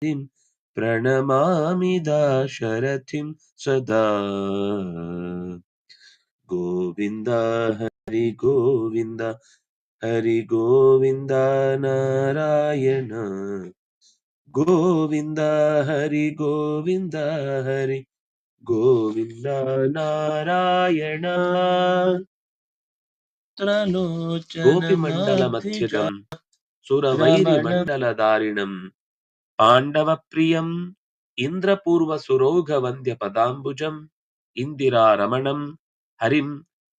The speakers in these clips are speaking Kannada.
हरिं प्रणमामि दाशरथिं सदा गोविन्द हरि गोविन्द हरि गोविन्द नारायण गोविन्द हरि गोविन्द हरि गोविन्द नारायण गोपिमण्डलमध्यगम् सुरवैरिमण्डलदारिणम् पाण्डवप्रियम् इन्द्रपूर्वसुरौघवन्द्यपदाम्बुजम् इन्दिरारमणम् हरिम्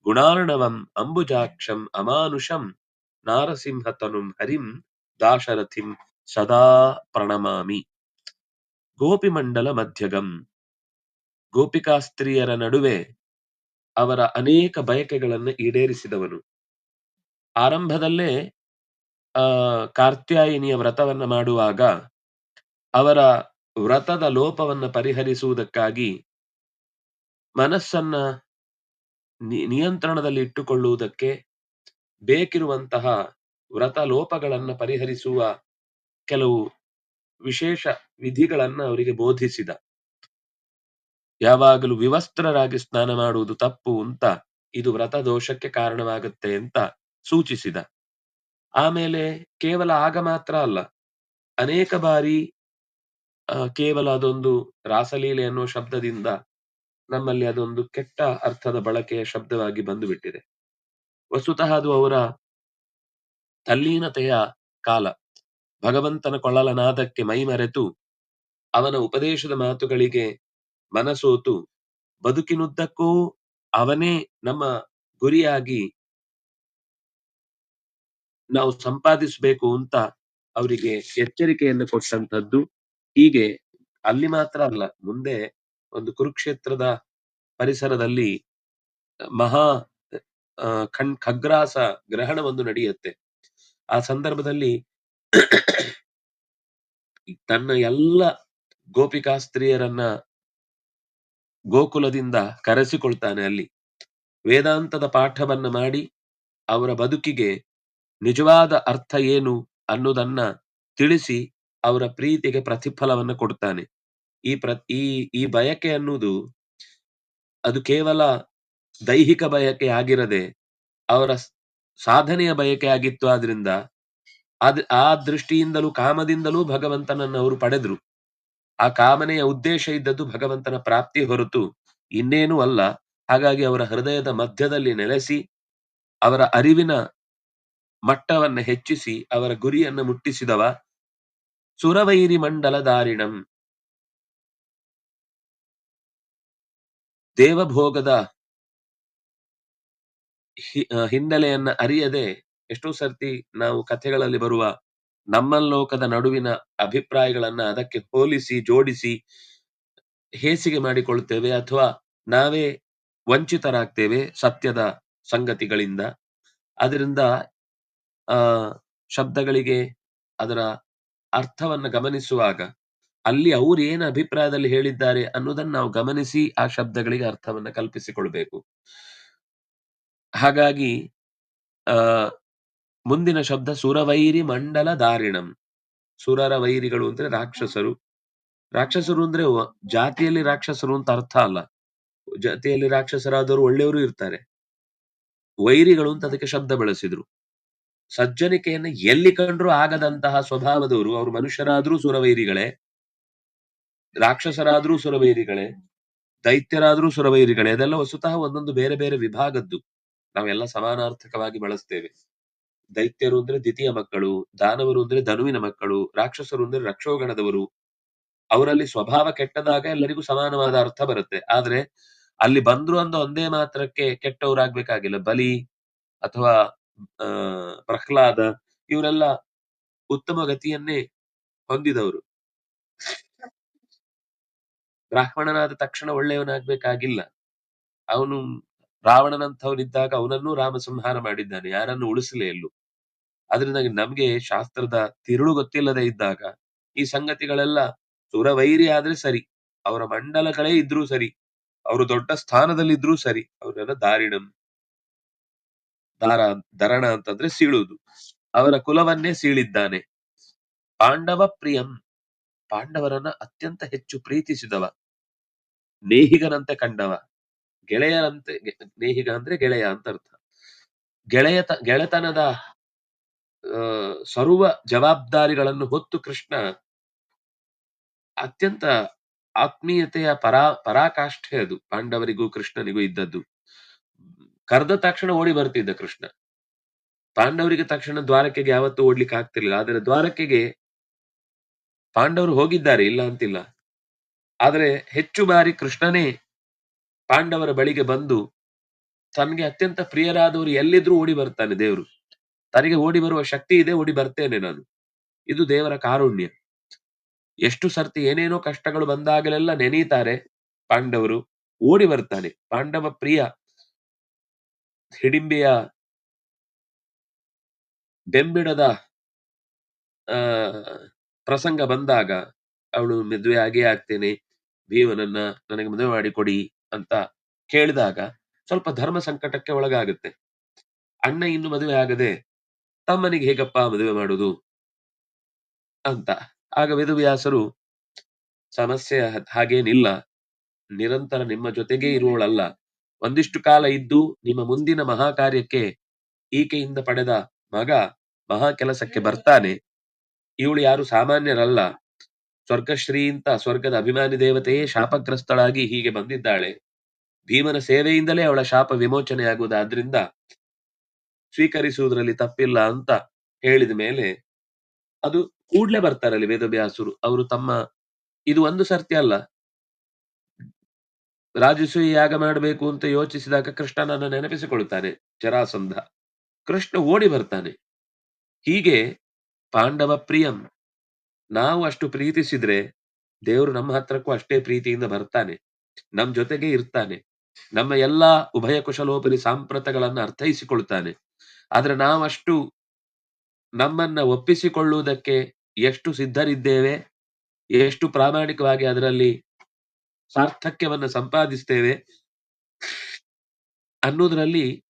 गुणार्णवम् अम्बुजाक्षम् अमानुषम् नारसिंहतनुम् हरिम् दाशरथिम् ಸದಾ ಪ್ರಣಮಾಮಿ ಗೋಪಿಮಂಡಲ ಮಧ್ಯಗಂ ಗೋಪಿಕಾಸ್ತ್ರೀಯರ ನಡುವೆ ಅವರ ಅನೇಕ ಬಯಕೆಗಳನ್ನು ಈಡೇರಿಸಿದವನು ಆರಂಭದಲ್ಲೇ ಆ ಕಾರ್ತ್ಯಾಯಿನಿಯ ವ್ರತವನ್ನ ಮಾಡುವಾಗ ಅವರ ವ್ರತದ ಲೋಪವನ್ನು ಪರಿಹರಿಸುವುದಕ್ಕಾಗಿ ಮನಸ್ಸನ್ನ ನಿಯಂತ್ರಣದಲ್ಲಿ ಇಟ್ಟುಕೊಳ್ಳುವುದಕ್ಕೆ ಬೇಕಿರುವಂತಹ ವ್ರತ ಲೋಪಗಳನ್ನು ಪರಿಹರಿಸುವ ಕೆಲವು ವಿಶೇಷ ವಿಧಿಗಳನ್ನ ಅವರಿಗೆ ಬೋಧಿಸಿದ. ಯಾವಾಗಲೂ ವಿವಸ್ತ್ರರಾಗಿ ಸ್ನಾನ ಮಾಡುವುದು ತಪ್ಪು ಅಂತ ಇದು ವ್ರತ ದೋಷಕ್ಕೆ ಕಾರಣವಾಗುತ್ತೆ ಅಂತ ಸೂಚಿಸಿದ. ಆಮೇಲೆ ಕೇವಲ ಆಗ ಮಾತ್ರ ಅಲ್ಲ, ಅನೇಕ ಬಾರಿ ಕೇವಲ ಅದೊಂದು ರಾಸಲೀಲೆ ಅನ್ನೋ ಶಬ್ದದಿಂದ ನಮ್ಮಲ್ಲಿ ಅದೊಂದು ಕೆಟ್ಟ ಅರ್ಥದ ಬಳಕೆಯ ಶಬ್ದವಾಗಿ ಬಂದು ಬಿಟ್ಟಿದೆ ವಸ್ತುತಃ ಅದು ಅವರ ತಲ್ಲೀನತೆಯ ಕಾಲ. ಭಗವಂತನ ಕೊಳಲನಾದಕ್ಕೆ ಮೈಮರೆತು ಅವನ ಉಪದೇಶದ ಮಾತುಗಳಿಗೆ ಮನಸೋತು. ಬದುಕಿನುದ್ದಕ್ಕೂ ಅವನೇ ನಮ್ಮ ಗುರಿಯಾಗಿ ನಾವು ಸಂಪಾದಿಸಬೇಕು ಅಂತ ಅವರಿಗೆ ಎಚ್ಚರಿಕೆಯನ್ನು ಕೊಟ್ಟಂತದ್ದು ಹೀಗೆ ಅಲ್ಲಿ ಮಾತ್ರ ಅಲ್ಲ, ಮುಂದೆ ಒಂದು ಕುರುಕ್ಷೇತ್ರದ ಪರಿಸರದಲ್ಲಿ ಮಹಾ ಖನ್, ಖಗ್ರಾಸ ಗ್ರಹಣವೊಂದು ನಡೆಯುತ್ತೆ. ಆ ಸಂದರ್ಭದಲ್ಲಿ ತನ್ನ ಎಲ್ಲ ಗೋಪಿಕಾಸ್ತ್ರೀಯರನ್ನ ಗೋಕುಲದಿಂದ ಕರೆಸಿಕೊಳ್ತಾನೆ ಅಲ್ಲಿ. ವೇದಾಂತದ ಪಾಠವನ್ನ ಮಾಡಿ ಅವರ ಬದುಕಿಗೆ ನಿಜವಾದ ಅರ್ಥ ಏನು ಅನ್ನೋದನ್ನ ತಿಳಿಸಿ ಅವರ ಪ್ರೀತಿಗೆ ಪ್ರತಿಫಲವನ್ನು ಕೊಡ್ತಾನೆ ಈ ಪ್ರ, ಈ ಈ ಬಯಕೆ ಅನ್ನುವುದು ಅದು ಕೇವಲ ದೈಹಿಕ ಬಯಕೆ ಆಗಿರದೆ ಅವರ ಸಾಧನೆಯ ಬಯಕೆ ಆಗಿತ್ತು ಆದ್ರಿಂದ ಅದ್ ಆ ದೃಷ್ಟಿಯಿಂದಲೂ ಕಾಮದಿಂದಲೂ ಭಗವಂತನನ್ನು ಅವರು ಪಡೆದ್ರು. ಆ ಕಾಮನೆಯ ಉದ್ದೇಶ ಇದ್ದದ್ದು ಭಗವಂತನ ಪ್ರಾಪ್ತಿ ಹೊರತು ಇನ್ನೇನೂ ಅಲ್ಲ. ಹಾಗಾಗಿ ಅವರ ಹೃದಯದ ಮಧ್ಯದಲ್ಲಿ ನೆಲೆಸಿ ಅವರ ಅರಿವಿನ ಮಟ್ಟವನ್ನು ಹೆಚ್ಚಿಸಿ ಅವರ ಗುರಿಯನ್ನ ಮುಟ್ಟಿಸಿದವ ಸುರವೈರಿ ಮಂಡಲ ದಾರಿಣಂ. ದೇವಭೋಗದ ಹಿನ್ನೆಲೆಯನ್ನ ಅರಿಯದೆ ಎಷ್ಟೋ ಸರ್ತಿ ನಾವು ಕಥೆಗಳಲ್ಲಿ ಬರುವ ನಮ್ಮ ಲೋಕದ ನಡುವಿನ ಅಭಿಪ್ರಾಯಗಳನ್ನ ಅದಕ್ಕೆ ಹೋಲಿಸಿ, ಜೋಡಿಸಿ, ಹೇಸಿಗೆ ಮಾಡಿಕೊಳ್ಳುತ್ತೇವೆ ಅಥವಾ ನಾವೇ ವಂಚಿತರಾಗ್ತೇವೆ ಸತ್ಯದ ಸಂಗತಿಗಳಿಂದ. ಅದರಿಂದ, ಆ, ಶಬ್ದಗಳಿಗೆ ಅದರ ಅರ್ಥವನ್ನ ಗಮನಿಸುವಾಗ ಅಲ್ಲಿ ಅವ್ರು ಏನು ಅಭಿಪ್ರಾಯದಲ್ಲಿ ಹೇಳಿದ್ದಾರೆ ಅನ್ನೋದನ್ನ ನಾವು ಗಮನಿಸಿ ಆ ಶಬ್ದಗಳಿಗೆ ಅರ್ಥವನ್ನ ಕಲ್ಪಿಸಿಕೊಳ್ಬೇಕು. ಹಾಗಾಗಿ, ಆ, ಮುಂದಿನ ಶಬ್ದ ಸುರವೈರಿ ಮಂಡಲ ದಾರಿಣಂ. ಸುರರ ವೈರಿಗಳು ಅಂದ್ರೆ ರಾಕ್ಷಸರು. ರಾಕ್ಷಸರು ಅಂದ್ರೆ ಜಾತಿಯಲ್ಲಿ ರಾಕ್ಷಸರು ಅಂತ ಅರ್ಥ ಅಲ್ಲ. ಜಾತಿಯಲ್ಲಿ ರಾಕ್ಷಸರಾದವರು ಒಳ್ಳೆಯವರು ಇರ್ತಾರೆ. ವೈರಿಗಳು ಅಂತ ಅದಕ್ಕೆ ಶಬ್ದ ಬಳಸಿದ್ರು. ಸಜ್ಜನಿಕೆಯನ್ನ ಎಲ್ಲಿ ಕಂಡ್ರೂ ಆಗದಂತಹ ಸ್ವಭಾವದವರು ಅವರು ಮನುಷ್ಯರಾದ್ರೂ ಸುರವೈರಿಗಳೇ, ರಾಕ್ಷಸರಾದ್ರೂ ಸುರವೈರಿಗಳೇ, ದೈತ್ಯರಾದ್ರೂ ಸುರವೈರಿಗಳೇ, ಅದೆಲ್ಲ ವಸ್ತುತಃ ಒಂದೊಂದು ಬೇರೆ ಬೇರೆ ವಿಭಾಗದ್ದು. ನಾವೆಲ್ಲ ಸಮಾನಾರ್ಥಕವಾಗಿ ಬಳಸ್ತೇವೆ. ದೈತ್ಯರು ಅಂದ್ರೆ ದ್ವಿತೀಯ ಮಕ್ಕಳು, ದಾನವರು ಅಂದ್ರೆ ಧನುವಿನ ಮಕ್ಕಳು, ರಾಕ್ಷಸರು ಅಂದ್ರೆ ರಕ್ಷೋಗಣದವರು. ಅವರಲ್ಲಿ ಸ್ವಭಾವ ಕೆಟ್ಟದಾಗ ಎಲ್ಲರಿಗೂ ಸಮಾನವಾದ ಅರ್ಥ ಬರುತ್ತೆ. ಆದ್ರೆ ಅಲ್ಲಿ ಬಂದ್ರು ಅಂದ ಒಂದೇ ಮಾತ್ರಕ್ಕೆ ಕೆಟ್ಟವರಾಗ್ಬೇಕಾಗಿಲ್ಲ. ಬಲಿ ಅಥವಾ ಪ್ರಹ್ಲಾದ ಇವರೆಲ್ಲ ಉತ್ತಮ ಗತಿಯನ್ನೇ ಹೊಂದಿದವರು. ಬ್ರಾಹ್ಮಣನಾದ ತಕ್ಷಣ ಒಳ್ಳೆಯವನಾಗ್ಬೇಕಾಗಿಲ್ಲ. ಅವನು ರಾವಣನಂಥವನಿದ್ದಾಗ ಅವನನ್ನೂ ರಾಮ ಸಂಹಾರ ಮಾಡಿದ್ದಾನೆ, ಯಾರನ್ನು ಉಳಿಸಲೇ ಎಲ್ಲೂ ಅದರಿಂದ ನಮ್ಗೆ ಶಾಸ್ತ್ರದ ತಿರುಳು ಗೊತ್ತಿಲ್ಲದೆ ಇದ್ದಾಗ ಈ ಸಂಗತಿಗಳೆಲ್ಲ ಸುರವೈರಿ ಆದ್ರೆ ಸರಿ, ಅವರ ಮಂಡಲಗಳೇ ಇದ್ರೂ ಸರಿ, ಅವರು ದೊಡ್ಡ ಸ್ಥಾನದಲ್ಲಿದ್ರೂ ಸರಿ, ಅವರೆಲ್ಲ ದಾರಿಣಂ ದಾರ ದರಣ ಅಂತಂದ್ರೆ ಸೀಳುವುದು. ಅವರ ಕುಲವನ್ನೇ ಸೀಳಿದ್ದಾನೆ. ಪಾಂಡವ ಪ್ರಿಯಂ. ಪಾಂಡವರನ್ನ ಅತ್ಯಂತ ಹೆಚ್ಚು ಪ್ರೀತಿಸಿದವ. ನೇಹಿಗನಂತೆ ಕಂಡವ. ಗೆಳೆಯರಂತೆ ನೇಹಿಗ ಅಂದ್ರೆ ಗೆಳೆಯ ಅಂತ ಅರ್ಥ. ಗೆಳೆಯತ, ಗೆಳೆತನದ ಸರ್ವ ಜವಾಬ್ದಾರಿಗಳನ್ನು ಹೊತ್ತು ಕೃಷ್ಣ ಅತ್ಯಂತ ಆತ್ಮೀಯತೆಯ ಪರಾ, ಪರಾಕಾಷ್ಠೆ ಅದು. ಪಾಂಡವರಿಗೂ ಕೃಷ್ಣನಿಗೂ ಇದ್ದದ್ದು. ಕರೆದ ತಕ್ಷಣ ಓಡಿ ಬರ್ತಿದ್ದ ಕೃಷ್ಣ. ಪಾಂಡವರಿಗೆ ತಕ್ಷಣ ದ್ವಾರಕೆಗೆ ಯಾವತ್ತೂ ಓಡ್ಲಿಕ್ಕೆ ಆಗ್ತಿರ್ಲಿಲ್ಲ. ಆದರೆ ದ್ವಾರಕೆಗೆ ಪಾಂಡವರು ಹೋಗಿದ್ದಾರೆ, ಇಲ್ಲ ಅಂತಿಲ್ಲ. ಆದರೆ ಹೆಚ್ಚು ಬಾರಿ ಕೃಷ್ಣನೇ ಪಾಂಡವರ ಬಳಿಗೆ ಬಂದು ತನಗೆ ಅತ್ಯಂತ ಪ್ರಿಯರಾದವರು ಎಲ್ಲಿದ್ರೂ ಓಡಿ ಬರ್ತಾನೆ ದೇವರು. ತನಗೆ ಓಡಿ ಬರುವ ಶಕ್ತಿ ಇದೆ, ಓಡಿ ಬರ್ತೇನೆ ನಾನು. ಇದು ದೇವರ ಕಾರುಣ್ಯ. ಎಷ್ಟು ಸರ್ತಿ ಏನೇನೋ ಕಷ್ಟಗಳು ಬಂದಾಗಲೆಲ್ಲ ನೆನೀತಾರೆ ಪಾಂಡವರು. ಓಡಿ ಬರ್ತಾನೆ. ಪಾಂಡವ ಪ್ರಿಯ. ಹಿಡಿಂಬೆಯ ಬೆಂಬಿಡದ, ಆ, ಪ್ರಸಂಗ ಬಂದಾಗ ಅವಳು ಮದುವೆ ಆಗೇ ಆಗ್ತೇನೆ ಭೀಮನನ್ನ ನನಗೆ ಮದುವೆ ಮಾಡಿ ಕೊಡಿ ಅಂತ ಕೇಳಿದಾಗ ಸ್ವಲ್ಪ ಧರ್ಮ ಸಂಕಟಕ್ಕೆ ಒಳಗಾಗುತ್ತೆ. ಅಣ್ಣ ಇನ್ನು ಮದುವೆ ಆಗದೆ ತಮ್ಮನಿಗೆ ಹೇಗಪ್ಪ ಮದುವೆ ಮಾಡುದು ಅಂತ. ಆಗ ವೇದವ್ಯಾಸರು ಸಮಸ್ಯೆ ಹಾಗೇನಿಲ್ಲ, ನಿರಂತರ ನಿಮ್ಮ ಜೊತೆಗೇ ಇರುವಳಲ್ಲ ಒಂದಿಷ್ಟು ಕಾಲ ಇದ್ದು ನಿಮ್ಮ ಮುಂದಿನ ಮಹಾ ಕಾರ್ಯಕ್ಕೆ ಈಕೆಯಿಂದ ಪಡೆದ ಮಗ ಮಹಾ ಕೆಲಸಕ್ಕೆ ಬರ್ತಾನೆ. ಇವಳು ಯಾರು ಸಾಮಾನ್ಯರಲ್ಲ. ಸ್ವರ್ಗಶ್ರೀ ಅಂತ ಸ್ವರ್ಗದ ಅಭಿಮಾನಿ ದೇವತೆಯೇ ಶಾಪಗ್ರಸ್ತಳಾಗಿ ಹೀಗೆ ಬಂದಿದ್ದಾಳೆ. ಭೀಮನ ಸೇವೆಯಿಂದಲೇ ಅವಳ ಶಾಪ ವಿಮೋಚನೆ ಆಗುವುದಾದ್ರಿಂದ ಸ್ವೀಕರಿಸುವುದರಲ್ಲಿ ತಪ್ಪಿಲ್ಲ ಅಂತ ಹೇಳಿದ ಮೇಲೆ ಅದು ಕೂಡ್ಲೆ ಬರ್ತಾರಲ್ಲಿ ವೇದವ್ಯಾಸರು. ಅವರು ತಮ್ಮ ಇದು ಒಂದು ಸರ್ತಿ ಅಲ್ಲ ರಾಜಸೂಯ ಯಾಗ ಮಾಡಬೇಕು ಅಂತ ಯೋಚಿಸಿದಾಗ ಕೃಷ್ಣನನ್ನು ನೆನಪಿಸಿಕೊಳ್ಳುತ್ತಾನೆ, ಜರಾಸಂಧ. ಕೃಷ್ಣ ಓಡಿ ಬರ್ತಾನೆ. ಹೀಗೆ, ಪಾಂಡವ ಪ್ರಿಯಂ, ನಾವು ಅಷ್ಟು ಪ್ರೀತಿಸಿದ್ರೆ ದೇವರು ನಮ್ಮ ಹತ್ರಕ್ಕೂ ಅಷ್ಟೇ ಪ್ರೀತಿಯಿಂದ ಬರ್ತಾನೆ. ನಮ್ಮ ಜೊತೆಗೆ ಇರ್ತಾನೆ. ನಮ್ಮ ಎಲ್ಲಾ ಉಭಯ ಕುಶಲೋಪರಿ ಸಾಂಪ್ರತಗಳನ್ನು ಅರ್ಥೈಸಿಕೊಳ್ತಾನೆ ಆದ್ರೆ ನಾವಷ್ಟು ನಮ್ಮನ್ನ ಒಪ್ಪಿಸಿಕೊಳ್ಳುವುದಕ್ಕೆ ಎಷ್ಟು ಸಿದ್ಧರಿದ್ದೇವೆ, ಎಷ್ಟು ಪ್ರಾಮಾಣಿಕವಾಗಿ ಅದರಲ್ಲಿ ಸಾರ್ಥಕ್ಯವನ್ನ ಸಂಪಾದಿಸ್ತೇವೆ. ಅನ್ನೋದ್ರಲ್ಲಿ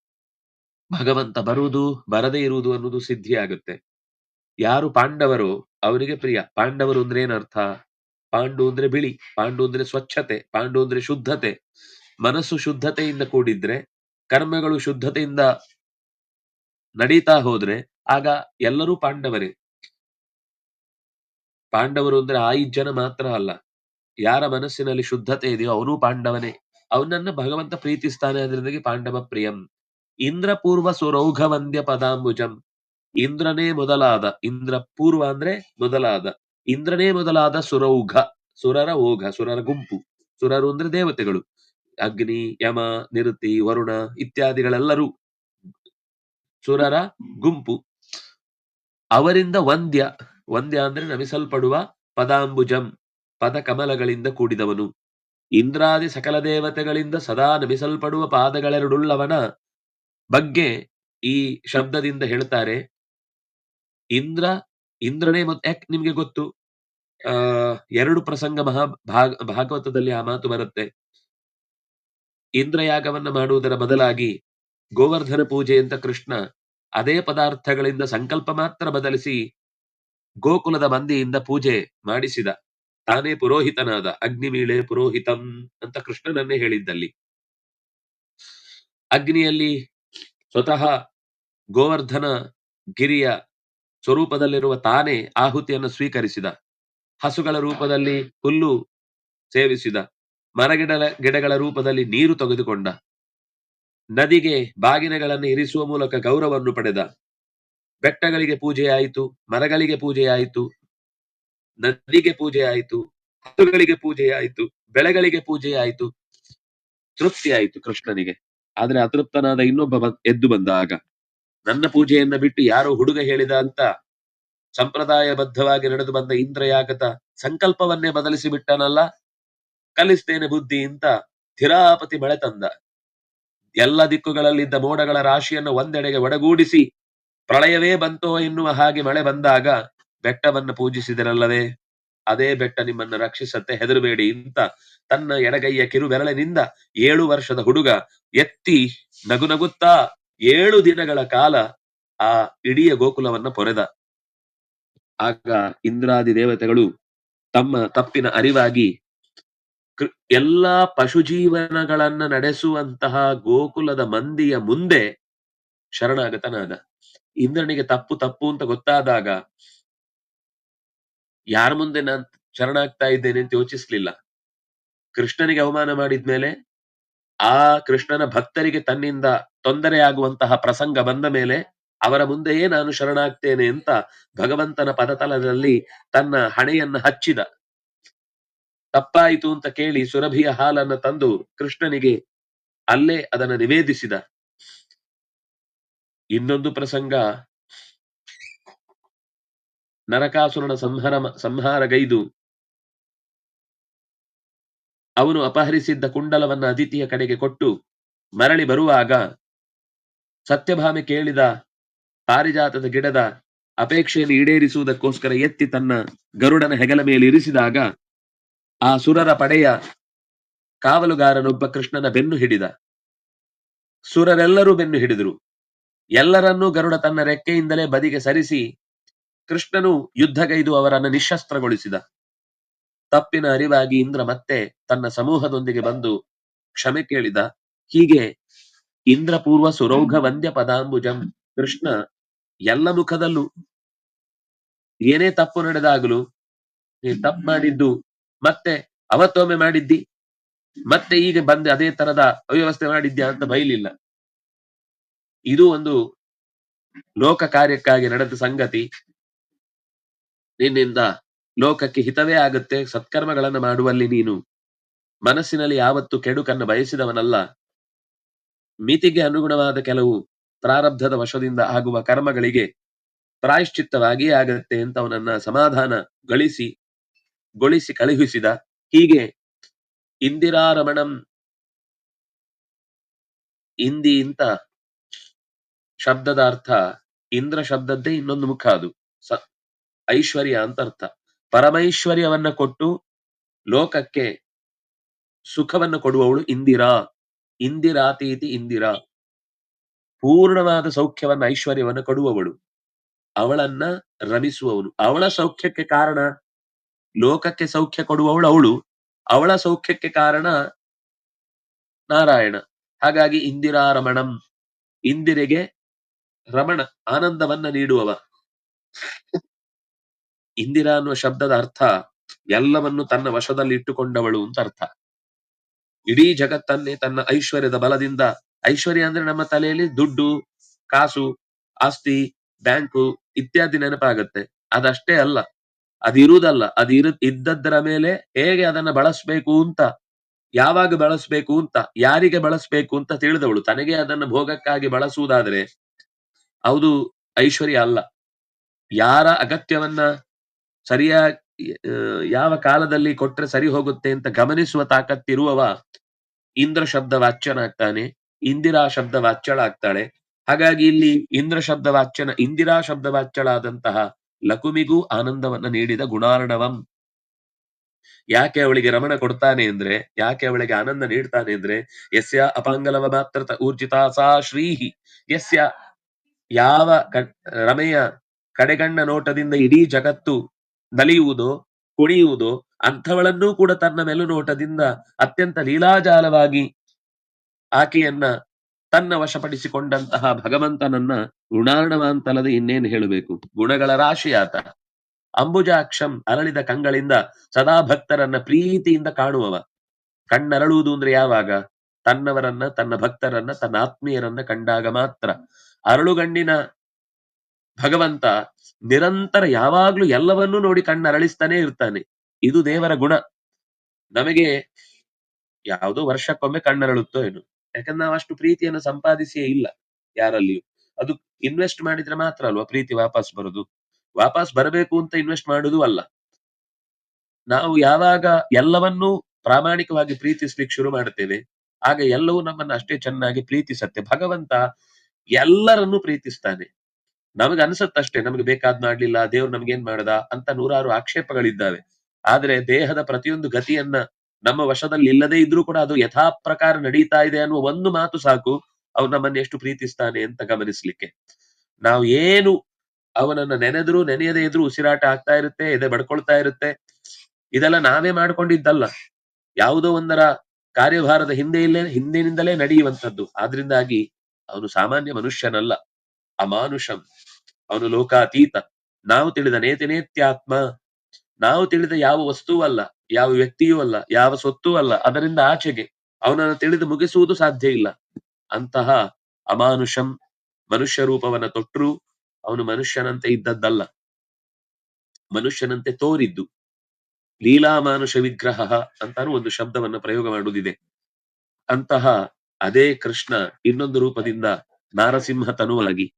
ಭಗವಂತ ಬರುವುದು, ಬರದೇ ಇರುವುದು ಅನ್ನೋದು ಸಿದ್ಧಿಯಾಗುತ್ತೆ. ಯಾರು ಪಾಂಡವರು ಅವರಿಗೆ ಪ್ರಿಯ. ಪಾಂಡವರು ಅಂದ್ರೆ ಏನರ್ಥ? ಪಾಂಡು ಅಂದ್ರೆ ಬಿಳಿ, ಪಾಂಡು ಅಂದ್ರೆ ಸ್ವಚ್ಛತೆ, ಪಾಂಡು ಅಂದ್ರೆ ಶುದ್ಧತೆ. ಮನಸ್ಸು ಶುದ್ಧತೆಯಿಂದ ಕೂಡಿದ್ರೆ, ಕರ್ಮಗಳು ಶುದ್ಧತೆಯಿಂದ ನಡೀತಾ ಹೋದ್ರೆ, ಆಗ ಎಲ್ಲರೂ ಪಾಂಡವರೇ. ಪಾಂಡವರು ಅಂದ್ರೆ ಆ ಜನ ಮಾತ್ರ ಅಲ್ಲ. ಯಾರ ಮನಸ್ಸಿನಲ್ಲಿ ಶುದ್ಧತೆ ಇದೆಯೋ ಅವನು ಪಾಂಡವನೇ. ಅವನನ್ನ ಭಗವಂತ ಪ್ರೀತಿಸ್ತಾನೆ ಅದರಿಂದಾಗಿ ಪಾಂಡವ ಪ್ರಿಯಂ. ಇಂದ್ರ ಪೂರ್ವ ಸುರೌಘ ವಂದ್ಯ ಪದಾಂಬುಜಂ. ಇಂದ್ರನೇ ಮೊದಲಾದ, ಇಂದ್ರ ಪೂರ್ವ ಅಂದ್ರೆ ಮೊದಲಾದ, ಇಂದ್ರನೇ ಮೊದಲಾದ ಸುರೌಘ, ಸುರರ ಓಘ, ಸುರರ ಗುಂಪು, ಸುರರು ಅಂದ್ರೆ ದೇವತೆಗಳು. ಅಗ್ನಿ, ಯಮ ನಿರುತಿ ವರುಣ ಇತ್ಯಾದಿಗಳೆಲ್ಲರೂ ಸುರರ ಗುಂಪು. ಅವರಿಂದ ವಂದ್ಯ ವಂದ್ಯ ಅಂದ್ರೆ ನಮಿಸಲ್ಪಡುವ ಪದಾಂಬುಜಂ. ಪದ ಕಮಲಗಳಿಂದ ಕೂಡಿದವನು. ಇಂದ್ರಾದಿ ಸಕಲ ದೇವತೆಗಳಿಂದ ಸದಾ ನಮಿಸಲ್ಪಡುವ ಪಾದಗಳೆರಡುಳ್ಳವನ ಬಗ್ಗೆ ಈ ಶಬ್ದದಿಂದ ಹೇಳ್ತಾರೆ. ಇಂದ್ರ, ಇಂದ್ರನೇ ಮತ್ತೆ ಯಾಕೆ ನಿಮ್ಗೆ ಗೊತ್ತು? ಆ, ಎರಡು ಪ್ರಸಂಗ ಮಹಾ ಭಾಗ, ಭಾಗವತದಲ್ಲಿ ಆ ಮಾತು ಬರುತ್ತೆ. ಇಂದ್ರಯಾಗವನ್ನ ಮಾಡುವುದರ ಬದಲಾಗಿ ಗೋವರ್ಧನ ಪೂಜೆ ಅಂತ ಕೃಷ್ಣ ಅದೇ ಪದಾರ್ಥಗಳಿಂದ ಸಂಕಲ್ಪ ಮಾತ್ರ ಬದಲಿಸಿ ಗೋಕುಲದ ಮಂದಿಯಿಂದ ಪೂಜೆ ಮಾಡಿಸಿದ. ತಾನೇ ಪುರೋಹಿತನಾದ ಅಗ್ನಿಮೀಳೆ ಪುರೋಹಿತಂ ಅಂತ ಕೃಷ್ಣನನ್ನೇ ಹೇಳಿದ್ದಲ್ಲಿ. ಅಗ್ನಿಯಲ್ಲಿ ಸ್ವತಃ ಗೋವರ್ಧನ ಗಿರಿಯ ಸ್ವರೂಪದಲ್ಲಿರುವ ತಾನೇ ಆಹುತಿಯನ್ನು ಸ್ವೀಕರಿಸಿದ. ಹಸುಗಳ ರೂಪದಲ್ಲಿ ಹುಲ್ಲು ಸೇವಿಸಿದ. ಮರಗಿಡ ಗಿಡಗಳ ರೂಪದಲ್ಲಿ ನೀರು ತೆಗೆದುಕೊಂಡ. ನದಿಗೆ ಬಾಗಿನಗಳನ್ನು ಇರಿಸುವ ಮೂಲಕ ಗೌರವವನ್ನು ಪಡೆದ. ಬೆಟ್ಟಗಳಿಗೆ ಪೂಜೆಯಾಯಿತು, ಮರಗಳಿಗೆ ಪೂಜೆಯಾಯಿತು ನದಿಗೆ ಪೂಜೆ ಪೂಜೆಯಾಯಿತು ಹಸುಗಳಿಗೆ ಆಯಿತು, ಬೆಳೆಗಳಿಗೆ ಪೂಜೆ ಆಯಿತು, ತೃಪ್ತಿ ಆಯಿತು ಕೃಷ್ಣನಿಗೆ. ಆದ್ರೆ ಅತೃಪ್ತನಾದ ಇನ್ನೊಬ್ಬ ಎದ್ದು ಬಂದಾಗ, ನನ್ನ ಪೂಜೆಯನ್ನ ಬಿಟ್ಟು ಯಾರೋ ಹುಡುಗ ಹೇಳಿದ ಅಂತ ಸಂಪ್ರದಾಯಬದ್ಧವಾಗಿ ನಡೆದು ಬಂದ ಇಂದ್ರಯಾಗತ ಸಂಕಲ್ಪವನ್ನೇ ಬದಲಿಸಿ ಬಿಟ್ಟನಲ್ಲ, ಕಲಿಸ್ತೇನೆ ಬುದ್ಧಿ ಇಂತ ಧಿರಾಪತಿ ಮಳೆ ತಂದ. ಎಲ್ಲ ದಿಕ್ಕುಗಳಲ್ಲಿದ್ದ ಮೋಡಗಳ ರಾಶಿಯನ್ನು ಒಂದೆಡೆಗೆ ಒಡಗೂಡಿಸಿ, ಪ್ರಳಯವೇ ಬಂತೋ ಎನ್ನುವ ಹಾಗೆ ಮಳೆ ಬಂದಾಗ ಬೆಟ್ಟವನ್ನು ಪೂಜಿಸಿದರಲ್ಲದೆ ಅದೇ ಬೆಟ್ಟ ನಿಮ್ಮನ್ನ ರಕ್ಷಿಸತ್ತೆ, ಹೆದರಬೇಡಿ ಇಂತ ತನ್ನ ಎಡಗೈಯ ಕಿರುಬೆರಳಿನಿಂದ ಏಳು ವರ್ಷದ ಹುಡುಗ ಎತ್ತಿ ನಗು ನಗುತ್ತಾ ಏಳು ದಿನಗಳ ಕಾಲ ಆ ಇಡಿಯ ಗೋಕುಲವನ್ನ ಪೊರೆದ. ಆಗ ಇಂದ್ರಾದಿ ದೇವತೆಗಳು ತಮ್ಮ ತಪ್ಪಿನ ಅರಿವಾಗಿ ಎಲ್ಲಾ ಎಲ್ಲಾ ಪಶುಜೀವನಗಳನ್ನ ನಡೆಸುವಂತಹ ಗೋಕುಲದ ಮಂದಿಯ ಮುಂದೆ ಶರಣಾಗತನಾದ. ಇಂದ್ರನಿಗೆ ತಪ್ಪು ತಪ್ಪು ಅಂತ ಗೊತ್ತಾದಾಗ ಯಾರ ಮುಂದೆ ನಾನು ಶರಣಾಗ್ತಾ ಇದ್ದೇನೆ ಅಂತ ಯೋಚಿಸ್ಲಿಲ್ಲ. ಕೃಷ್ಣನಿಗೆ ಅವಮಾನ ಮಾಡಿದ್ಮೇಲೆ ಆ ಕೃಷ್ಣನ ಭಕ್ತರಿಗೆ ತನ್ನಿಂದ ತೊಂದರೆ ಆಗುವಂತಹ ಪ್ರಸಂಗ ಬಂದ ಮೇಲೆ, ಅವರ ಮುಂದೆಯೇ ನಾನು ಶರಣಾಗ್ತೇನೆ ಅಂತ ಭಗವಂತನ ಪದತಲದಲ್ಲಿ ತನ್ನ ಹಣೆಯನ್ನ ಹಚ್ಚಿದ. ತಪ್ಪಾಯಿತು ಅಂತ ಕೇಳಿ ಸುರಭಿಯ ಹಾಲನ್ನ ತಂದು ಕೃಷ್ಣನಿಗೆ ಅಲ್ಲೇ ಅದನ್ನು ನಿವೇದಿಸಿದ. ಇನ್ನೊಂದು ಪ್ರಸಂಗ ನರಕಾಸುರನ ಸಂಹಾರ ಸಂಹಾರಗೈದು. ಅವನು ಅಪಹರಿಸಿದ್ದ ಕುಂಡಲವನ್ನ ಅದಿತಿಯ ಕಡೆಗೆ ಕೊಟ್ಟು ಮರಳಿ ಬರುವಾಗ ಸತ್ಯಭಾಮೆ ಕೇಳಿದ ಪಾರಿಜಾತದ ಗಿಡದ ಅಪೇಕ್ಷೆಯನ್ನು ಈಡೇರಿಸುವುದಕ್ಕೋಸ್ಕರ ಎತ್ತಿ ತನ್ನ ಗರುಡನ ಹೆಗಲ ಮೇಲೆ ಇರಿಸಿದಾಗ ಆ ಸುರರ ಪಡೆಯ ಕಾವಲುಗಾರನೊಬ್ಬ ಕೃಷ್ಣನ ಬೆನ್ನು ಹಿಡಿದ. ಸುರರೆಲ್ಲರೂ ಬೆನ್ನು ಹಿಡಿದರು. ಎಲ್ಲರನ್ನೂ ಗರುಡ ತನ್ನ ರೆಕ್ಕೆಯಿಂದಲೇ ಬದಿಗೆ ಸರಿಸಿ ಕೃಷ್ಣನು ಯುದ್ಧಗೈದು ಅವರನ್ನು ನಿಶಸ್ತ್ರಗೊಳಿಸಿದ. ತಪ್ಪಿನ ಅರಿವಾಗಿ ಇಂದ್ರ ಮತ್ತೆ ತನ್ನ ಸಮೂಹದೊಂದಿಗೆ ಬಂದು ಕ್ಷಮೆ ಕೇಳಿದ. ಹೀಗೆ ಇಂದ್ರಪೂರ್ವ ಸುರೌಘ ವಂದ್ಯ ಪದಾಂಬುಜಂ ಕೃಷ್ಣ ಎಲ್ಲ ಮುಖದಲ್ಲೂ ಏನೇ ತಪ್ಪು ನಡೆದಾಗಲೂ ನೀ ತಪ್ಪು ಮಾಡಿದ್ದು ಮತ್ತೆ ಅವತ್ತೊಮ್ಮೆ ಮಾಡಿದ್ದಿ, ಮತ್ತೆ ಈಗ ಬಂದು ಅದೇ ತರದ ಅವ್ಯವಸ್ಥೆ ಮಾಡಿದ್ಯಾ ಅಂತ ಬೈಲಿಲ್ಲ. ಇದು ಒಂದು ಲೋಕ ಕಾರ್ಯಕ್ಕಾಗಿ ನಡೆದ ಸಂಗತಿ. ನಿನ್ನಿಂದ ಲೋಕಕ್ಕೆ ಹಿತವೇ ಆಗುತ್ತೆ, ಸತ್ಕರ್ಮಗಳನ್ನು ಮಾಡುವಲ್ಲಿ ನೀನು. ಮನಸ್ಸಿನಲ್ಲಿ ಯಾವತ್ತು ಕೆಡುಕನ್ನು ಬಯಸಿದವನಲ್ಲ. ಮಿತಿಗೆ ಅನುಗುಣವಾದ ಕೆಲವು ಪ್ರಾರಬ್ಧದ ವಶದಿಂದ ಆಗುವ ಕರ್ಮಗಳಿಗೆ ಪ್ರಾಯಶ್ಚಿತ್ತವಾಗಿಯೇ ಆಗತ್ತೆ ಅಂತ ಅವನನ್ನ ಸಮಾಧಾನ ಗಳಿಸಿ, ಗೊಳಿಸಿ ಕಳುಹಿಸಿದ. ಹೀಗೆ ಇಂದಿರಾರಮಣಂ ಇಂದಿ ಇಂತ ಶಬ್ದದ ಅರ್ಥ ಇಂದ್ರ ಶಬ್ದದ್ದೇ ಇನ್ನೊಂದು ಮುಖ ಅದು. ಐಶ್ವರ್ಯ ಅಂತ ಅರ್ಥ. ಪರಮೈಶ್ವರ್ಯವನ್ನ ಕೊಟ್ಟು ಲೋಕಕ್ಕೆ ಸುಖವನ್ನು ಕೊಡುವವಳು ಇಂದಿರಾ. ಇಂದಿರಾತೀತಿ ಇಂದಿರಾ. ಪೂರ್ಣವಾದ ಸೌಖ್ಯವನ್ನ, ಐಶ್ವರ್ಯವನ್ನ ಕೊಡುವವಳು. ಅವಳನ್ನ ರಮಿಸುವವನು. ಅವಳ ಸೌಖ್ಯಕ್ಕೆ ಕಾರಣ ಲೋಕಕ್ಕೆ ಸೌಖ್ಯ ಕೊಡುವವಳು ಅವಳು. ಅವಳ ಸೌಖ್ಯಕ್ಕೆ ಕಾರಣ ನಾರಾಯಣ. ಹಾಗಾಗಿ ಇಂದಿರಾ ರಮಣಂ. ಇಂದಿರೆಗೆ ರಮಣ, ಆನಂದವನ್ನ ನೀಡುವವ. ಇಂದಿರಾ ಅನ್ನುವ ಶಬ್ದದ ಅರ್ಥ ಎಲ್ಲವನ್ನು ತನ್ನ ವಶದಲ್ಲಿ ಇಟ್ಟುಕೊಂಡವಳು ಅಂತ ಅರ್ಥ. ಇಡೀ ಜಗತ್ತನ್ನೇ ತನ್ನ ಐಶ್ವರ್ಯದ ಬಲದಿಂದ, ಐಶ್ವರ್ಯ ಅಂದ್ರೆ ನಮ್ಮ ತಲೆಯಲ್ಲಿ ದುಡ್ಡು, ಕಾಸು, ಆಸ್ತಿ, ಬ್ಯಾಂಕು ಇತ್ಯಾದಿ ನೆನಪಾಗತ್ತೆ. ಅದಷ್ಟೇ ಅಲ್ಲ ಅದಿರುವುದಲ್ಲ ಅದಿರು ಇದ್ದದ್ದರ ಮೇಲೆ ಹೇಗೆ ಅದನ್ನ ಬಳಸ್ಬೇಕು ಅಂತ, ಯಾವಾಗ ಬಳಸ್ಬೇಕು ಅಂತ, ಯಾರಿಗೆ ಬಳಸ್ಬೇಕು ಅಂತ ತಿಳಿದವಳು. ತನಗೆ ಅದನ್ನ ಭೋಗಕ್ಕಾಗಿ ಬಳಸುವುದಾದ್ರೆ, ಹೌದು, ಐಶ್ವರ್ಯ ಅಲ್ಲ. ಯಾರ ಅಗತ್ಯವನ್ನ ಸರಿಯಾಗಿ ಯಾವ ಕಾಲದಲ್ಲಿ ಕೊಟ್ರೆ ಸರಿ ಹೋಗುತ್ತೆ ಅಂತ ಗಮನಿಸುವ ತಾಕತ್ತಿರುವವ ಇಂದ್ರ ಶಬ್ದ ವಾಚ್ಯನಾಗ್ತಾನೆ ಇಂದಿರಾ ಶಬ್ದ ವಾಚ್ಯಳಾಗ್ತಾಳೆ ಹಾಗಾಗಿ ಇಲ್ಲಿ ಇಂದ್ರ ಶಬ್ದ ವಾಚ್ಯನ ಇಂದಿರಾ ಶಬ್ದ ವಾಚ್ಯಳಾದಂತಹ ಲಕುಮಿಗೂ ಆನಂದವನ್ನ ನೀಡಿದ ಗುಣಾರ್ಣವಂ. ಯಾಕೆ ಅವಳಿಗೆ ರಮಣ ಕೊಡ್ತಾನೆ ಅಂದ್ರೆ, ಯಾಕೆ ಅವಳಿಗೆ ಆನಂದ ನೀಡ್ತಾನೆ ಅಂದ್ರೆ, ಯಸ್ಯ ಅಪಾಂಗಲವ ಮಾತ್ರ ಊರ್ಜಿತಾ ಸಾ ಶ್ರೀಹಿ. ಯಸ್ಯ ಯಾವ ರಮೆಯ ಕಡೆಗಣ್ಣ ನೋಟದಿಂದ ಇಡೀ ಜಗತ್ತು ನಲಿಯುವುದೋ ಕುಣಿಯುವುದು ಅಂಥವಳನ್ನೂ ಕೂಡ ತನ್ನ ಮೆಲುನೋಟದಿಂದ ಅತ್ಯಂತ ಲೀಲಾಜಾಲವಾಗಿ ಆಕೆಯನ್ನ ತನ್ನ ವಶಪಡಿಸಿಕೊಂಡಂತಹ ಭಗವಂತನನ್ನ ಗುಣಾರ್ಣವಾಂತಲದೆ ಇನ್ನೇನು ಹೇಳಬೇಕು? ಗುಣಗಳ ರಾಶಿಯಾತ. ಅಂಬುಜಾಕ್ಷಂ ಅರಳಿದ ಕಂಗಳಿಂದ ಸದಾ ಭಕ್ತರನ್ನ ಪ್ರೀತಿಯಿಂದ ಕಾಣುವವ. ಕಣ್ಣರಳುವುದು ಅಂದ್ರೆ ಯಾವಾಗ? ತನ್ನವರನ್ನ, ತನ್ನ ಭಕ್ತರನ್ನ, ತನ್ನ ಆತ್ಮೀಯರನ್ನ ಕಂಡಾಗ ಮಾತ್ರ. ಅರಳುಗಣ್ಣಿನ ಭಗವಂತ ನಿರಂತರ ಯಾವಾಗ್ಲೂ ಎಲ್ಲವನ್ನೂ ನೋಡಿ ಕಣ್ಣರಳಿಸ್ತಾನೆ ಇರ್ತಾನೆ. ಇದು ದೇವರ ಗುಣ. ನಮಗೆ ಯಾವುದೋ ವರ್ಷಕ್ಕೊಮ್ಮೆ ಕಣ್ಣರಳುತ್ತೋ ಏನು. ಯಾಕಂದ್ರೆ ನಾವು ಅಷ್ಟು ಪ್ರೀತಿಯನ್ನು ಸಂಪಾದಿಸಿಯೇ ಇಲ್ಲ ಯಾರಲ್ಲಿಯೂ. ಅದು ಇನ್ವೆಸ್ಟ್ ಮಾಡಿದ್ರೆ ಮಾತ್ರ ಅಲ್ವಾ ಪ್ರೀತಿ ವಾಪಸ್ ಬರುದು. ವಾಪಸ್ ಬರಬೇಕು ಅಂತ ಇನ್ವೆಸ್ಟ್ ಮಾಡುದು ಅಲ್ಲ. ನಾವು ಯಾವಾಗ ಎಲ್ಲವನ್ನೂ ಪ್ರಾಮಾಣಿಕವಾಗಿ ಪ್ರೀತಿಸ್ಲಿಕ್ಕೆ ಶುರು ಮಾಡ್ತೇವೆ ಆಗ ಎಲ್ಲವೂ ನಮ್ಮನ್ನ ಅಷ್ಟೇ ಚೆನ್ನಾಗಿ ಪ್ರೀತಿಸತ್ತೆ. ಭಗವಂತ ಎಲ್ಲರನ್ನೂ ಪ್ರೀತಿಸ್ತಾನೆ. ನಮಗೆ ಅನ್ಸತ್ತಷ್ಟೇ ನಮಗೆ ಬೇಕಾದ್ ಮಾಡ್ಲಿಲ್ಲ, ದೇವ್ರು ನಮ್ಗೇನ್ ಮಾಡದ ಅಂತ ನೂರಾರು ಆಕ್ಷೇಪಗಳಿದ್ದಾವೆ. ಆದ್ರೆ ದೇಹದ ಪ್ರತಿಯೊಂದು ಗತಿಯನ್ನ ನಮ್ಮ ವಶದಲ್ಲಿ ಇಲ್ಲದೆ ಇದ್ರೂ ಕೂಡ ಅದು ಯಥಾ ಪ್ರಕಾರ ನಡೀತಾ ಇದೆ ಅನ್ನುವ ಒಂದು ಮಾತು ಸಾಕು, ಅವ್ರು ನಮ್ಮನ್ನ ಎಷ್ಟು ಪ್ರೀತಿಸ್ತಾನೆ ಅಂತ ಗಮನಿಸ್ಲಿಕ್ಕೆ. ನಾವು ಏನು ಅವನನ್ನ ನೆನೆದ್ರು ನೆನೆಯದೇ ಇದ್ರು ಉಸಿರಾಟ ಆಗ್ತಾ ಇರುತ್ತೆ, ಎದೆ ಬಡ್ಕೊಳ್ತಾ ಇರುತ್ತೆ, ಇದೆಲ್ಲ ನಾವೇ ಮಾಡ್ಕೊಂಡಿದ್ದಲ್ಲ. ಯಾವುದೋ ಒಂದರ ಕಾರ್ಯಭಾರದ ಹಿಂದೆ ಇಲ್ಲೇ, ಹಿಂದಿನಿಂದಲೇ ನಡೆಯುವಂತದ್ದು ಆದ್ರಿಂದಾಗಿ ಅವನು ಸಾಮಾನ್ಯ ಮನುಷ್ಯನಲ್ಲ. ಅಮಾನುಷಂ. ಅವನು ಲೋಕಾತೀತ. ನಾವು ತಿಳಿದ ನೇತಿ ನೇತ್ಯಾತ್ಮ. ನಾವು ತಿಳಿದ ಯಾವ ವಸ್ತುವೂ ಅಲ್ಲ, ಯಾವ ವ್ಯಕ್ತಿಯೂ ಅಲ್ಲ, ಯಾವ ಸ್ವತ್ತೂ ಅಲ್ಲ. ಅದರಿಂದ ಆಚೆಗೆ ಅವನನ್ನು ತಿಳಿದು ಮುಗಿಸುವುದು ಸಾಧ್ಯ ಇಲ್ಲ. ಅಂತಹ ಅಮಾನುಷಂ ಮನುಷ್ಯ ರೂಪವನ್ನ ತೊಟ್ಟರು ಅವನು ಮನುಷ್ಯನಂತೆ ಇದ್ದದ್ದಲ್ಲ. ಮನುಷ್ಯನಂತೆ ತೋರಿದ್ದು. ಲೀಲಾಮಾನುಷ ವಿಗ್ರಹ ಅಂತಾನು ಒಂದು ಶಬ್ದವನ್ನು ಪ್ರಯೋಗ ಮಾಡುವುದಿದೆ. ಅಂತಹ ಅದೇ ಕೃಷ್ಣ ಇನ್ನೊಂದು ರೂಪದಿಂದ ನಾರಸಿಂಹ ತನುವಾಗಿ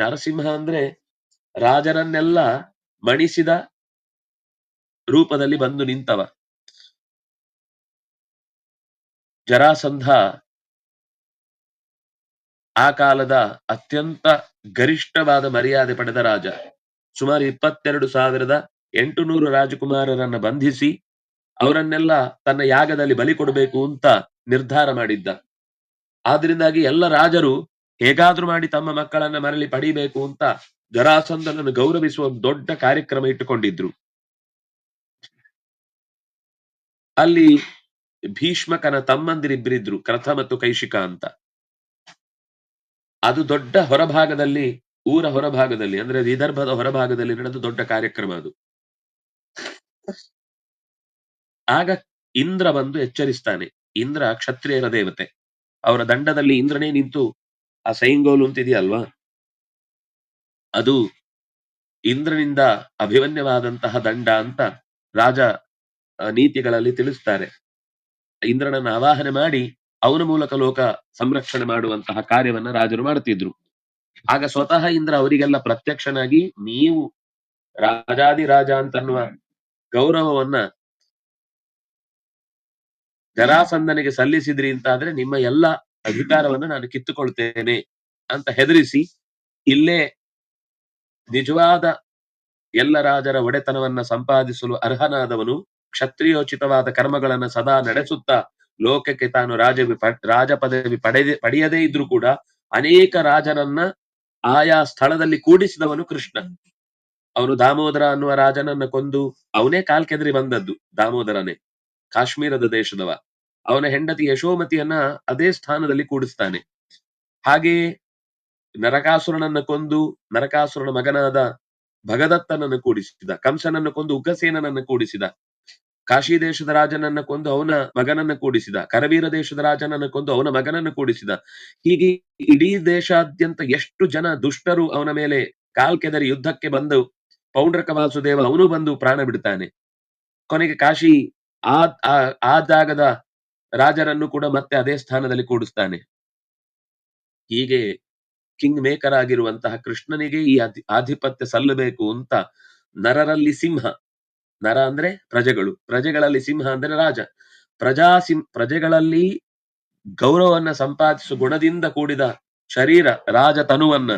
ನರಸಿಂಹ ಅಂದ್ರೆ ರಾಜರನ್ನೆಲ್ಲ ಮಣಿಸಿದ ರೂಪದಲ್ಲಿ ಬಂದು ನಿಂತವ. ಜರಾಸಂಧ ಆ ಕಾಲದ ಅತ್ಯಂತ ಗರಿಷ್ಠವಾದ ಮರ್ಯಾದೆ ಪಡೆದ ರಾಜ. ಸುಮಾರು ಇಪ್ಪತ್ತೆರಡು ಸಾವಿರದ ಎಂಟುನೂರು ರಾಜಕುಮಾರರನ್ನ ಬಂಧಿಸಿ ಅವರನ್ನೆಲ್ಲ ತನ್ನ ಯಾಗದಲ್ಲಿ ಬಲಿ ಕೊಡಬೇಕು ಅಂತ ನಿರ್ಧಾರ ಮಾಡಿದ್ದ. ಆದ್ರಿಂದಾಗಿ ಎಲ್ಲ ರಾಜರು ಹೇಗಾದ್ರೂ ಮಾಡಿ ತಮ್ಮ ಮಕ್ಕಳನ್ನ ಮರಳಿ ಪಡಿಬೇಕು ಅಂತ ಜರಾಸಂದನನ್ನು ಗೌರವಿಸುವ ಒಂದು ದೊಡ್ಡ ಕಾರ್ಯಕ್ರಮ ಇಟ್ಟುಕೊಂಡಿದ್ರು. ಅಲ್ಲಿ ಭೀಷ್ಮಕನ ತಮ್ಮಂದಿರಿಬ್ಬರಿದ್ರು ಕ್ರಥ ಮತ್ತು ಕೈಶಿಕ ಅಂತ. ಅದು ದೊಡ್ಡ ಹೊರಭಾಗದಲ್ಲಿ, ಊರ ಹೊರಭಾಗದಲ್ಲಿ, ಅಂದ್ರೆ ವಿದರ್ಭದ ಹೊರಭಾಗದಲ್ಲಿ ನಡೆದ ದೊಡ್ಡ ಕಾರ್ಯಕ್ರಮ ಅದು. ಆಗ ಇಂದ್ರ ಬಂದು ಎಚ್ಚರಿಸ್ತಾನೆ. ಇಂದ್ರ ಕ್ಷತ್ರಿಯರ ದೇವತೆ. ಅವರ ದಂಡದಲ್ಲಿ ಇಂದ್ರನೇ ನಿಂತು ಆ ಸೈಂಗೋಲು ಅಂತಿದೆಯಲ್ವಾ? ಅದು ಇಂದ್ರನಿಂದ ಅಭಿಮನ್ಯವಾದಂತಹ ದಂಡ ಅಂತ ರಾಜ ನೀತಿಗಳಲ್ಲಿ ತಿಳಿಸ್ತಾರೆ. ಇಂದ್ರನನ್ನ ಆವಾಹನೆ ಮಾಡಿ ಅವನ ಮೂಲಕ ಲೋಕ ಸಂರಕ್ಷಣೆ ಮಾಡುವಂತಹ ಕಾರ್ಯವನ್ನ ರಾಜರು ಮಾಡುತ್ತಿದ್ರು. ಆಗ ಸ್ವತಃ ಇಂದ್ರ ಅವರಿಗೆಲ್ಲ ಪ್ರತ್ಯಕ್ಷನಾಗಿ ನೀವು ರಾಜಾದಿ ರಾಜ ಅಂತನ್ನುವ ಗೌರವವನ್ನ ಜರಾಸಂದನಿಗೆ ಸಲ್ಲಿಸಿದ್ರಿ ಅಂತಾದ್ರೆ ನಿಮ್ಮ ಎಲ್ಲ ಅಧಿಕಾರವನ್ನ ನಾನು ಕಿತ್ತುಕೊಳ್ತೇನೆ ಅಂತ ಹೆದರಿಸಿ ಇಲ್ಲೇ ನಿಜವಾದ ಎಲ್ಲ ರಾಜರ ಒಡೆತನವನ್ನ ಸಂಪಾದಿಸಲು ಅರ್ಹನಾದವನು ಕ್ಷತ್ರಿಯೋಚಿತವಾದ ಕರ್ಮಗಳನ್ನ ಸದಾ ನಡೆಸುತ್ತಾ ಲೋಕಕ್ಕೆ ತಾನು ರಾಜ ರಾಜ ಪದವಿ ಪಡೆದೆ ಪಡೆಯದೇ ಇದ್ರೂ ಕೂಡ ಅನೇಕ ರಾಜರನ್ನ ಆಯಾ ಸ್ಥಳದಲ್ಲಿ ಕೂಡಿಸಿದವನು ಕೃಷ್ಣ. ಅವನು ದಾಮೋದರ ಅನ್ನುವ ರಾಜನನ್ನ ಕೊಂದು ಅವನೇ ಕಾಲ್ಕೆದ್ರಿ ಬಂದದ್ದು ದಾಮೋದರನೇ. ಕಾಶ್ಮೀರದ ದೇಶದವ. ಅವನ ಹೆಂಡತಿ ಯಶೋಮತಿಯನ್ನ ಅದೇ ಸ್ಥಾನದಲ್ಲಿ ಕೂಡಿಸ್ತಾನೆ. ಹಾಗೆಯೇ ನರಕಾಸುರನನ್ನ ಕೊಂದು ನರಕಾಸುರನ ಮಗನಾದ ಭಗದತ್ತನನ್ನು ಕೂಡಿಸಿದ, ಕಂಸನನ್ನು ಕೊಂದು ಉಗ್ರಸೇನನನ್ನು ಕೂಡಿಸಿದ, ಕಾಶಿ ದೇಶದ ರಾಜನನ್ನ ಕೊಂದು ಅವನ ಮಗನನ್ನ ಕೂಡಿಸಿದ, ಕರವೀರ ದೇಶದ ರಾಜನನ್ನ ಕೊಂದು ಅವನ ಮಗನನ್ನು ಕೂಡಿಸಿದ. ಹೀಗೆ ಇಡೀ ದೇಶಾದ್ಯಂತ ಎಷ್ಟು ಜನ ದುಷ್ಟರು ಅವನ ಮೇಲೆ ಕಾಲ್ಕೆದರಿ ಯುದ್ಧಕ್ಕೆ ಬಂದು ಪೌಂಡ್ರಕ ವಾಸುದೇವ ಅವನು ಬಂದು ಪ್ರಾಣ ಬಿಡ್ತಾನೆ. ಕೊನೆಗೆ ಕಾಶಿ ಆ- ಆ ಜಾಗದ ರಾಜರನ್ನು ಕೂಡ ಮತ್ತೆ ಅದೇ ಸ್ಥಾನದಲ್ಲಿ ಕೂಡಿಸ್ತಾನೆ. ಹೀಗೆ ಕಿಂಗ್ ಮೇಕರ್ ಆಗಿರುವಂತಹ ಕೃಷ್ಣನಿಗೆ ಈ ಆಧಿಪತ್ಯ ಸಲ್ಲಬೇಕು ಅಂತ ನರರಲ್ಲಿ ಸಿಂಹ. ನರ ಅಂದ್ರೆ ಪ್ರಜೆಗಳು. ಪ್ರಜೆಗಳಲ್ಲಿ ಸಿಂಹ ಅಂದ್ರೆ ರಾಜ. ಪ್ರಜಾ ಸಿಂ, ಪ್ರಜೆಗಳಲ್ಲಿ ಗೌರವವನ್ನ ಸಂಪಾದಿಸುವ ಗುಣದಿಂದ ಕೂಡಿದ ಶರೀರ ರಾಜ ತನುವನ್ನ.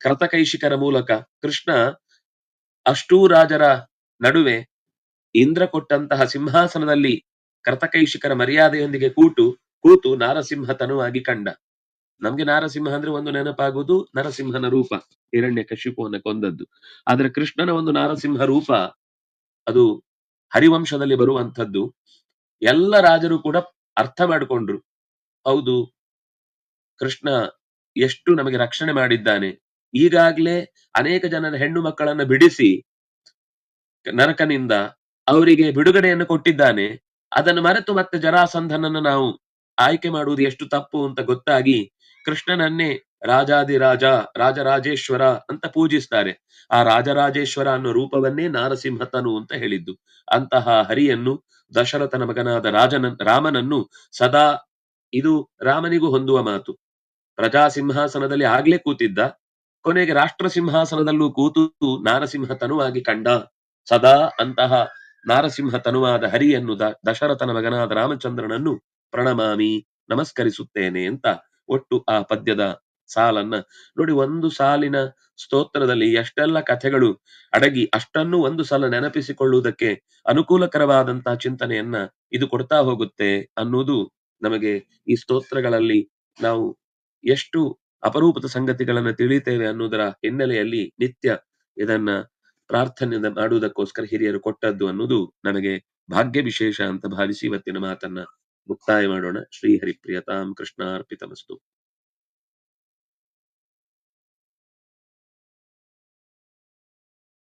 ಕೃತಕೈಶಿಕರ ಮೂಲಕ ಕೃಷ್ಣ ಅಷ್ಟೂ ರಾಜರ ನಡುವೆ ಇಂದ್ರ ಕೊಟ್ಟಂತಹ ಸಿಂಹಾಸನದಲ್ಲಿ ಕರ್ತಕೈಶಿಕರ ಮರ್ಯಾದೆಯೊಂದಿಗೆ ಕೂಟು, ಕೂತು ನಾರಸಿಂಹ ತನುವಾಗಿ ಕಂಡ. ನಮ್ಗೆ ನಾರಸಿಂಹ ಅಂದ್ರೆ ಒಂದು ನೆನಪಾಗುವುದು ನರಸಿಂಹನ ರೂಪ, ಹಿರಣ್ಯ ಕಶಿಪುವನ್ನ ಕೊಂದದ್ದು. ಆದ್ರೆ ಕೃಷ್ಣನ ಒಂದು ನಾರಸಿಂಹ ರೂಪ, ಅದು ಹರಿವಂಶದಲ್ಲಿ ಬರುವಂಥದ್ದು. ಎಲ್ಲ ರಾಜರು ಕೂಡ ಅರ್ಥ ಮಾಡಿಕೊಂಡ್ರು. ಹೌದು, ಕೃಷ್ಣ ಎಷ್ಟು ನಮಗೆ ರಕ್ಷಣೆ ಮಾಡಿದ್ದಾನೆ. ಈಗಾಗ್ಲೇ ಅನೇಕ ಜನರ ಹೆಣ್ಣು ಮಕ್ಕಳನ್ನ ಬಿಡಿಸಿ, ನರಕನಿಂದ ಅವರಿಗೆ ಬಿಡುಗಡೆಯನ್ನು ಕೊಟ್ಟಿದ್ದಾನೆ. ಅದನ್ನು ಮರೆತು ಮತ್ತೆ ಜರಾಸಂಧನನ್ನು ನಾವು ಆಯ್ಕೆ ಮಾಡುವುದು ಎಷ್ಟು ತಪ್ಪು ಅಂತ ಗೊತ್ತಾಗಿ ಕೃಷ್ಣನನ್ನೇ ರಾಜಾದಿರಾಜ ರಾಜರಾಜೇಶ್ವರ ಅಂತ ಪೂಜಿಸ್ತಾರೆ. ಆ ರಾಜರಾಜೇಶ್ವರ ಅನ್ನೋ ರೂಪವನ್ನೇ ನಾರಸಿಂಹತನು ಅಂತ ಹೇಳಿದ್ದು. ಅಂತಹ ಹರಿಯನ್ನು, ದಶರಥನ ಮಗನಾದ ರಾಜನ, ರಾಮನನ್ನು ಸದಾ ಇದು ರಾಮನಿಗೂ ಹೊಂದುವ ಮಾತು. ಪ್ರಜಾ ಸಿಂಹಾಸನದಲ್ಲಿ ಆಗ್ಲೇ ಕೂತಿದ್ದ, ಕೊನೆಗೆ ರಾಷ್ಟ್ರ ಸಿಂಹಾಸನದಲ್ಲೂ ಕೂತು ನಾರಸಿಂಹತನು ಆಗಿ ಕಂಡ ಸದಾ ಅಂತಹ ನಾರಸಿಂಹ ತನುವಾದ ಹರಿಯನ್ನು ದ- ದಶರಥನ ಮಗನಾದ ರಾಮಚಂದ್ರನನ್ನು ಪ್ರಣಮಾಮಿ ನಮಸ್ಕರಿಸುತ್ತೇನೆ ಅಂತ ಒಟ್ಟು ಆ ಪದ್ಯದ ಸಾಲನ್ನ. ನೋಡಿ, ಒಂದು ಸಾಲಿನ ಸ್ತೋತ್ರದಲ್ಲಿ ಎಷ್ಟೆಲ್ಲ ಕಥೆಗಳು ಅಡಗಿ ಅಷ್ಟನ್ನು ಒಂದು ಸಲ ನೆನಪಿಸಿಕೊಳ್ಳುವುದಕ್ಕೆ ಅನುಕೂಲಕರವಾದಂತಹ ಚಿಂತನೆಯನ್ನ ಇದು ಕೊಡ್ತಾ ಹೋಗುತ್ತೆ ಅನ್ನುವುದು ನಮಗೆ ಈ ಸ್ತೋತ್ರಗಳಲ್ಲಿ ನಾವು ಎಷ್ಟು ಅಪರೂಪದ ಸಂಗತಿಗಳನ್ನ ತಿಳಿತೇವೆ ಅನ್ನೋದರ ಹಿನ್ನೆಲೆಯಲ್ಲಿ ನಿತ್ಯ ಇದನ್ನ ಪ್ರಾರ್ಥನೆ ಮಾಡುವುದಕ್ಕೋಸ್ಕರ ಹಿರಿಯರು ಕೊಟ್ಟದ್ದು ಅನ್ನೋದು ನನಗೆ ಭಾಗ್ಯ ವಿಶೇಷ ಅಂತ ಭಾವಿಸಿ ಇವತ್ತಿನ ಮಾತನ್ನ ಮುಕ್ತಾಯ ಮಾಡೋಣ. ಶ್ರೀ ಹರಿಪ್ರಿಯತಾಂ ಕೃಷ್ಣಾರ್ಪಿತಮಸ್ತು.